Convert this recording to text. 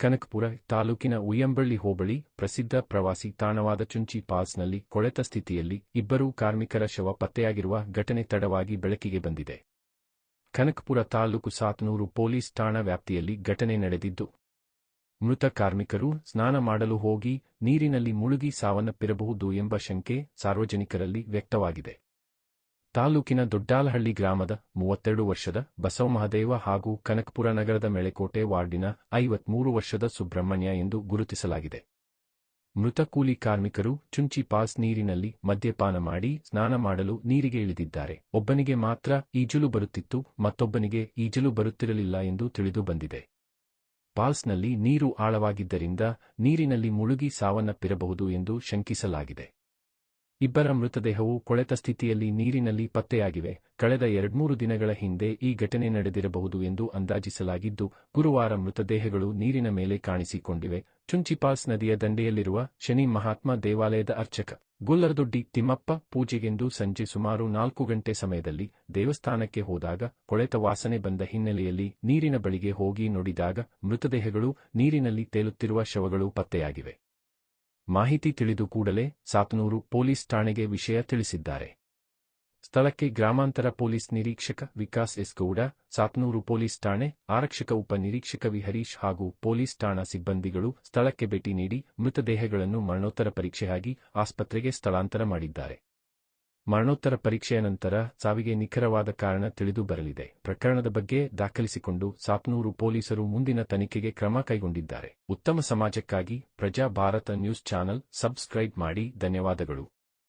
ಕನಕಪುರ ತಾಲೂಕಿನ ಉಯ್ಯಂಬಳ್ಳಿ ಹೋಬಳಿ ಪ್ರಸಿದ್ಧ ಪ್ರವಾಸಿ ತಾಣವಾದ ಚುಂಚಿ ಪಾಲ್ಸ್ನಲ್ಲಿ ಕೊಳೆತ ಸ್ಥಿತಿಯಲ್ಲಿ ಇಬ್ಬರು ಕಾರ್ಮಿಕರ ಶವ ಪತ್ತೆಯಾಗಿರುವ ಘಟನೆ ತಡವಾಗಿ ಬೆಳಕಿಗೆ ಬಂದಿದೆ. ಕನಕಪುರ ತಾಲೂಕು ಸಾತನೂರು ಪೊಲೀಸ್ ಠಾಣಾ ವ್ಯಾಪ್ತಿಯಲ್ಲಿ ಘಟನೆ ನಡೆದಿದ್ದು, ಮೃತ ಕಾರ್ಮಿಕರು ಸ್ನಾನ ಮಾಡಲು ಹೋಗಿ ನೀರಿನಲ್ಲಿ ಮುಳುಗಿ ಸಾವನ್ನಪ್ಪಿರಬಹುದು ಎಂಬ ಶಂಕೆ ಸಾರ್ವಜನಿಕರಲ್ಲಿ ವ್ಯಕ್ತವಾಗಿದೆ. ತಾಲೂಕಿನ ದೊಡ್ಡಾಲಹಳ್ಳಿ ಗ್ರಾಮದ ಮೂವತ್ತೆರಡು ವರ್ಷದ ಬಸವ ಮಹದೇವ ಹಾಗೂ ಕನಕಪುರ ನಗರದ ಮೆಳೆಕೋಟೆ ವಾರ್ಡಿನ ಐವತ್ಮೂರು ವರ್ಷದ ಸುಬ್ರಹ್ಮಣ್ಯ ಎಂದು ಗುರುತಿಸಲಾಗಿದೆ. ಮೃತ ಕೂಲಿ ಕಾರ್ಮಿಕರು ಚುಂಚಿ ಪಾಸ್ ನೀರಿನಲ್ಲಿ ಮದ್ಯಪಾನ ಮಾಡಿ ಸ್ನಾನ ಮಾಡಲು ನೀರಿಗೆ ಇಳಿದಿದ್ದಾರೆ. ಒಬ್ಬನಿಗೆ ಮಾತ್ರ ಈಜಲು ಬರುತ್ತಿತ್ತು, ಮತ್ತೊಬ್ಬನಿಗೆ ಈಜಲು ಬರುತ್ತಿರಲಿಲ್ಲ ಎಂದು ತಿಳಿದು ಬಂದಿದೆ. ಪಾಲ್ಸ್ನಲ್ಲಿ ನೀರು ಆಳವಾಗಿದ್ದರಿಂದ ನೀರಿನಲ್ಲಿ ಮುಳುಗಿ ಸಾವನ್ನಪ್ಪಿರಬಹುದು ಎಂದು ಶಂಕಿಸಲಾಗಿದೆ. ಇಬ್ಬರ ಮೃತದೇಹವು ಕೊಳೆತ ಸ್ಥಿತಿಯಲ್ಲಿ ನೀರಿನಲ್ಲಿ ಪತ್ತೆಯಾಗಿವೆ. ಕಳೆದ ಎರಡ್ಮೂರು ದಿನಗಳ ಹಿಂದೆ ಈ ಘಟನೆ ನಡೆದಿರಬಹುದು ಎಂದು ಅಂದಾಜಿಸಲಾಗಿದ್ದು, ಗುರುವಾರ ಮೃತದೇಹಗಳು ನೀರಿನ ಮೇಲೆ ಕಾಣಿಸಿಕೊಂಡಿವೆ. ಚುಂಚಿಪಾಸ್ ನದಿಯ ದಂಡೆಯಲ್ಲಿರುವ ಶನಿ ಮಹಾತ್ಮ ದೇವಾಲಯದ ಅರ್ಚಕ ಗುಲ್ಲರದೊಡ್ಡಿ ತಿಮ್ಮಪ್ಪ ಪೂಜೆಗೆಂದು ಸಂಜೆ ಸುಮಾರು ನಾಲ್ಕು ಗಂಟೆ ಸಮಯದಲ್ಲಿ ದೇವಸ್ಥಾನಕ್ಕೆ ಹೋದಾಗ ಕೊಳೆತ ವಾಸನೆ ಬಂದ ಹಿನ್ನೆಲೆಯಲ್ಲಿ ನೀರಿನ ಬಳಿಗೆ ಹೋಗಿ ನೋಡಿದಾಗ ಮೃತದೇಹಗಳು ನೀರಿನಲ್ಲಿ ತೇಲುತ್ತಿರುವ ಶವಗಳು ಪತ್ತೆಯಾಗಿವೆ. ಮಾಹಿತಿ ತಿಳಿದು ಕೂಡಲೇ ಸಾತನೂರು ಪೊಲೀಸ್ ಠಾಣೆಗೆ ವಿಷಯ ತಿಳಿಸಿದ್ದಾರೆ. ಸ್ಥಳಕ್ಕೆ ಗ್ರಾಮಾಂತರ ಪೊಲೀಸ್ ನಿರೀಕ್ಷಕ ವಿಕಾಸ್ ಎಸ್ ಗೌಡ, ಸಾತನೂರು ಪೊಲೀಸ್ ಠಾಣೆ ಆರಕ್ಷಕ ಉಪ ನಿರೀಕ್ಷಕ ವಿ ಹರೀಶ್ ಹಾಗೂ ಪೊಲೀಸ್ ಠಾಣಾ ಸಿಬ್ಬಂದಿಗಳು ಸ್ಥಳಕ್ಕೆ ಭೇಟಿ ನೀಡಿ ಮೃತದೇಹಗಳನ್ನು ಮರಣೋತ್ತರ ಪರೀಕ್ಷೆಯಾಗಿ ಆಸ್ಪತ್ರೆಗೆ ಸ್ಥಳಾಂತರ ಮಾಡಿದ್ದಾರೆ. ಮರಣೋತ್ತರ ಪರೀಕ್ಷೆಯ ನಂತರ ಸಾವಿಗೆ ನಿಖರವಾದ ಕಾರಣ ತಿಳಿದು ಬರಲಿದೆ. ಪ್ರಕರಣದ ಬಗ್ಗೆ ದಾಖಲಿಸಿಕೊಂಡು ಸಾಪ್ನೂರು ಪೊಲೀಸರು ಮುಂದಿನ ತನಿಖೆಗೆ ಕ್ರಮ ಕೈಗೊಂಡಿದ್ದಾರೆ. ಉತ್ತಮ ಸಮಾಜಕ್ಕಾಗಿ ಪ್ರಜಾ ಭಾರತ ನ್ಯೂಸ್ ಚಾನೆಲ್ ಸಬ್ಸ್ಕ್ರೈಬ್ ಮಾಡಿ. ಧನ್ಯವಾದಗಳು.